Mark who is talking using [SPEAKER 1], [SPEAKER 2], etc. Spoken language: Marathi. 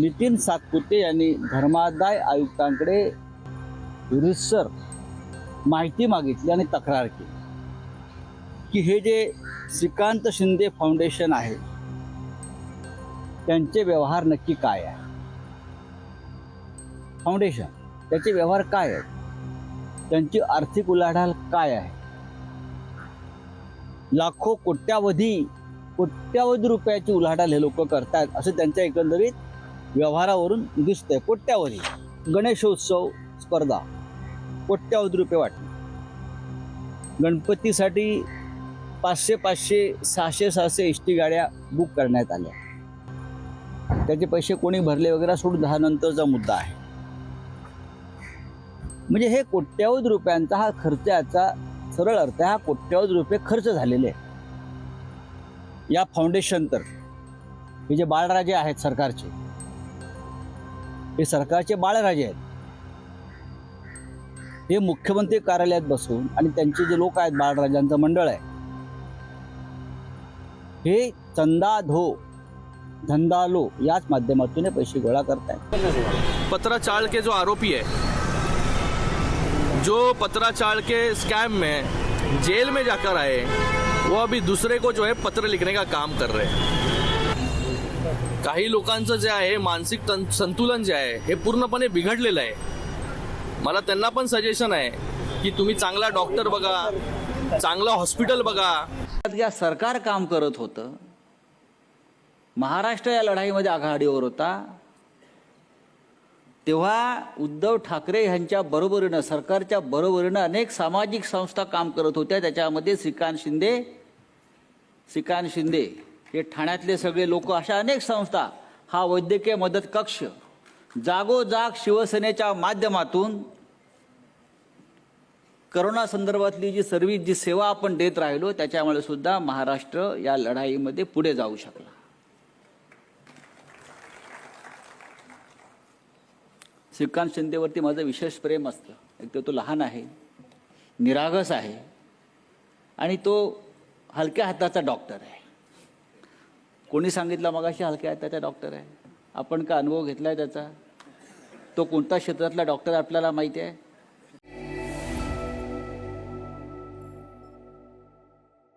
[SPEAKER 1] नितीन सातपुते यांनी धर्मादाय आयुक्तांकडे रिसर माहिती मागितली आणि तक्रार केली. की हे जे श्रीकांत शिंदे फाउंडेशन आहे त्यांचे व्यवहार नक्की काय आहे? फाउंडेशन त्याचे व्यवहार काय आहेत? त्यांची आर्थिक उलाढाल काय आहे? लाखो कोट्यावधी कोट्यावधी रुपयाची उलाढाल हे लोक करतायत असं त्यांच्या एकंदरीत व्यवहारावरून दिसतंय. कोट्यावधी. गणेशोत्सव स्पर्धा. कोट्यावधी रुपये वाटले. गणपतीसाठी पाचशे पाचशे सहाशे सहाशे एस टी गाड्या बुक करण्यात आल्या. त्याचे पैसे कोणी भरले वगैरे सोडून दहा नंतरचा मुद्दा आहे. म्हणजे हे कोट्यावधी रुपयांचा हा खर्चाचा सरळ अर्थ हा कोट्यावधी रुपये खर्च झालेले आहे या फाउंडेशन तर. हे जे बाळराजे आहेत सरकारचे. हे सरकारचे बाळराजे आहेत. हे मुख्यमंत्री कार्यालयात बसून आणि त्यांचे जे लोक आहेत बाळराजांचं मंडळ आहे. हे चंदा धो धंदा लो याच माध्यमातून पैसे गोळा करतायत.
[SPEAKER 2] पत्राचार के जो आरोपी है जो पत्राचार के स्कैम में जेल में जाकर आए वो अभी दूसरे को जो है पत्र लिखने का काम कर रहे हैं। काही लोकांचं जे आहे मानसिक तन- संतुलन जे आहे हे पूर्णपणे बिघडलेलं आहे. मला त्यांना पण सजेशन आहे की तुम्ही चांगला डॉक्टर बघा चांगलं हॉस्पिटल बघा.
[SPEAKER 1] या सरकार काम करत होतं महाराष्ट्र या लढाईमध्ये आघाडीवर होता तेव्हा उद्धव ठाकरे यांच्या बरोबरीनं सरकारच्या बरोबरीनं अनेक सामाजिक संस्था काम करत होत्या. त्याच्यामध्ये श्रीकांत शिंदे श्रीकांत शिंदे हे ठाण्यातले सगळे लोक अशा अनेक संस्था हा वैद्यकीय मदत कक्ष जागोजाग शिवसेनेच्या माध्यमातून करोना संदर्भातली जी सर्विस जी सेवा आपण देत राहिलो त्याच्यामुळे सुद्धा महाराष्ट्र या लढाईमध्ये पुढे जाऊ शकला. श्रीकांत शिंदेवरती माझं विशेष प्रेम असतं. एक तर तो लहान आहे निरागस आहे आणि तो हलक्या हाताचा डॉक्टर आहे. कोणी सांगितलं मगाशी हलक्या हाताचा डॉक्टर आहे. आपण का अनुभव घेतला आहे त्याचा? तो कोणत्या क्षेत्रातला डॉक्टर आपल्याला माहिती आहे?